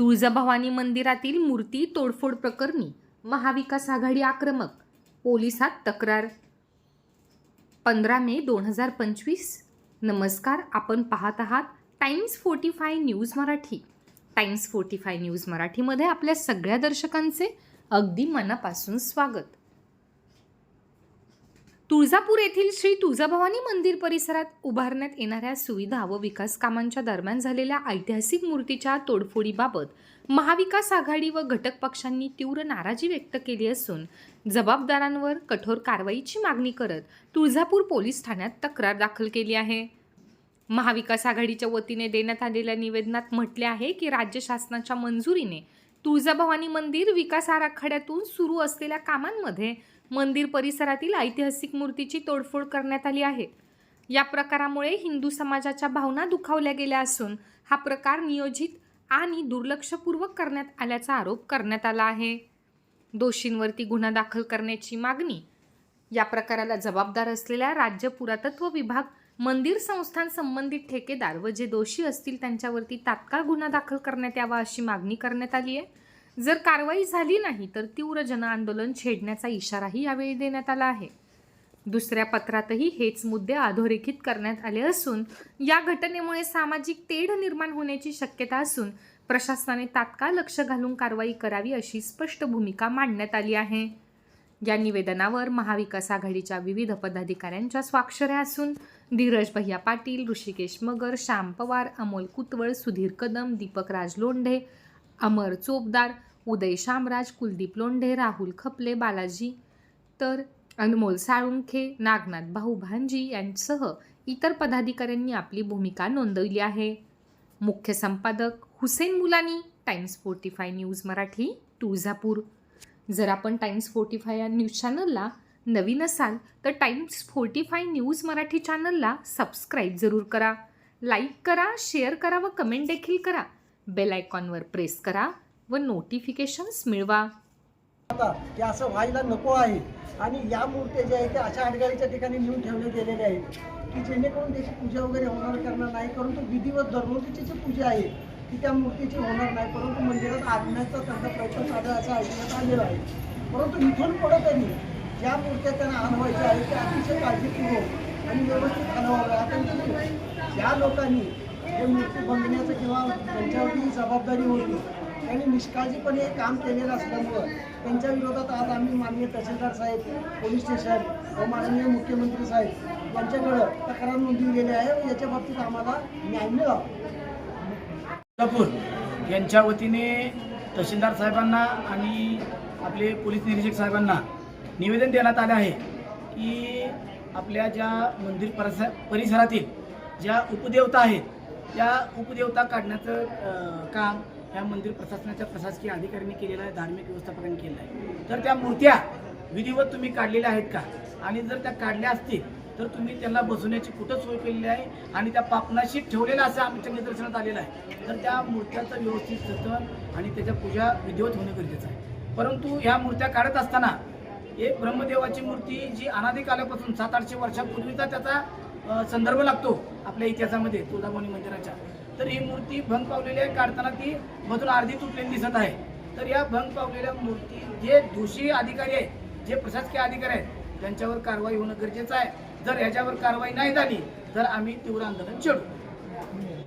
तुळजाभवानी मंदिरातील मूर्ती तोडफोड प्रकरणी महाविकास आघाडी आक्रमक पोलिसात तक्रार. पंधरा मे दोन हजार पंचवीस. नमस्कार आपण पाहत आहात Times Forty Five News Marathi. Times Forty Five News मराठीमध्ये आपल्या सगळ्या दर्शकांचे अगदी मनापासून स्वागत. तुळजापूर येथील श्री तुळजाभवानी मंदिर परिसरात उभारण्यात येणाऱ्या सुविधा व विकास कामांच्या दरम्यान झालेल्या ऐतिहासिक मूर्तीच्या तोडफोडीबाबत महाविकास आघाडी व घटक पक्षांनी तीव्र नाराजी व्यक्त केली असून जबाबदारांवर कठोर कारवाईची मागणी करत तुळजापूर पोलीस ठाण्यात तक्रार दाखल केली आहे. महाविकास आघाडीच्या वतीने देण्यात आलेल्या निवेदनात म्हटले आहे की राज्य शासनाच्या मंजुरीने तुळजाभवानी मंदिर विकास आराखड्यातून सुरू असलेल्या कामांमध्ये मंदिर परिसरातील ऐतिहासिक मूर्तीची तोडफोड करण्यात आली आहे. या प्रकारामुळे हिंदू समाजाच्या भावना दुखावल्या गेल्या असून हा प्रकार नियोजित आणि दुर्लक्षपूर्वक करण्यात आल्याचा आरोप करण्यात आला आहे. दोषींवरती गुन्हा दाखल करण्याची मागणी या प्रकाराला जबाबदार असलेल्या राज्य पुरातत्व विभाग मंदिर संस्थान संबंधित ठेकेदार व जे दोषी असतील त्यांच्यावरती तात्काळ गुन्हा दाखल करण्यात यावा अशी मागणी करण्यात आली आहे. जर कारवाई झाली नाही तर तीव्र जनआंदोलन छेडण्याचा इशाराही यावेळी देण्यात आला आहे. दुसऱ्या पत्रातही हेच मुद्दे अधोरेखित करण्यात आले असून या घटनेमुळे सामाजिक तेढ निर्माण होण्याची शक्यता असून प्रशासनाने तात्काळ लक्ष घालून कारवाई करावी अशी स्पष्ट भूमिका मांडण्यात आली आहे. या निवेदनावर महाविकास आघाडीच्या विविध पदाधिकाऱ्यांच्या स्वाक्षऱ्या असून धीरज भैया पाटील ऋषिकेश मगर श्याम पवार अमोल कुतवळ सुधीर कदम दीपक राज लोंढे अमर चोपदार उदय शामराज कुलदीप लोंढे राहुल खपले बालाजी तर अनमोल साळुंखे नागनाथ भाऊ भांजी यांसह इतर पदाधिकाऱ्यांनी आपली भूमिका नोंदवली आहे. मुख्य संपादक Hussain Mulani Times Forty Five News Marathi Tuljapur. जर आपण टाइम्स फोर्टी फाय या न्यूज चॅनलला नवीन असाल तर Times Forty Five News Marathi चॅनलला सबस्क्राईब जरूर करा. लाईक करा शेअर करा व कमेंट देखील करा. बेल आयकॉनवर प्रेस करा व नोटिफिकेशन्स मिळवा. आता की असं व्हायला नको आहे. आणि या मूर्त्या ज्या आहेत त्या अशा अडगाळीच्या ठिकाणी नेऊन ठेवले गेलेले आहेत. की जेणेकरून त्याची पूजा वगैरे होणार करणार नाही परंतु विधिवत दररोजची जी पूजा आहे ती त्या मूर्तीची होणार नाही. परंतु मंदिरात आणण्याचा त्यांचा प्रयत्न साधा असा ऐकण्यात आलेला आहे. परंतु इथून पुढं त्यांनी ज्या मूर्त्या त्यांना आणवायच्या आहेत त्या अतिशय काळजीपूर्वक आणि व्यवस्थित आणवाव्या कारण ज्या लोकांनी हे मूर्ती बंधण्याचं किंवा त्यांच्यावरती जबाबदारी होती आणि निष्काळजीपणे काम केलेलं असल्यामुळं त्यांच्या विरोधात आज आम्ही माननीय तहसीलदार साहेब पोलीस स्टेशन व माननीय मुख्यमंत्री साहेब यांच्याकडं तक्रार नोंदवलेली आहे याच्या बाबतीत आम्हाला न्याय मिळावा. कोल्हापूर यांच्या वतीने तहसीलदार साहेबांना आणि आपले पोलीस निरीक्षक साहेबांना निवेदन देण्यात आले आहे की आपल्या ज्या मंदिर परिसरातील ज्या उपदेवता आहेत त्या उपदेवता काढण्याचं काम या मंदिर प्रशासनाच्या प्रशासकीय अधिकाऱ्यांनी केलेलं आहे धार्मिक व्यवस्थापकांनी केलं आहे. तर त्या मूर्त्या विधिवत तुम्ही काढलेल्या आहेत का? आणि जर त्या काढल्या असतील तर तुम्ही त्यांना बसवण्याची कुठं सोय केलेली आहे? आणि त्या पापनाशी ठेवलेलं असं आमच्या निदर्शनात आलेलं आहे. तर त्या मूर्त्याचं व्यवस्थित जतन आणि त्याच्या पूजा विधिवत होणं गरजेचं आहे. परंतु ह्या मूर्त्या काढत असताना एक ब्रह्मदेवाची मूर्ती जी अनादिकालापासून सात आठशे वर्षापूर्वीचा त्याचा संदर्भ लागतो आपल्या इतिहासामध्ये तुळजाभवानी मंदिराच्या. तर ही मूर्ती भंग पावलेली आहे काढताना ती मधून अर्धी तुटलेली दिसत आहे. तर या भंग पावलेल्या मूर्ती जे दोषी अधिकारी आहेत जे प्रशासकीय अधिकारी आहेत त्यांच्यावर कारवाई होणं गरजेचं आहे. जर ह्याच्यावर कारवाई नाही झाली तर आम्ही तीव्र आंदोलन छेडू.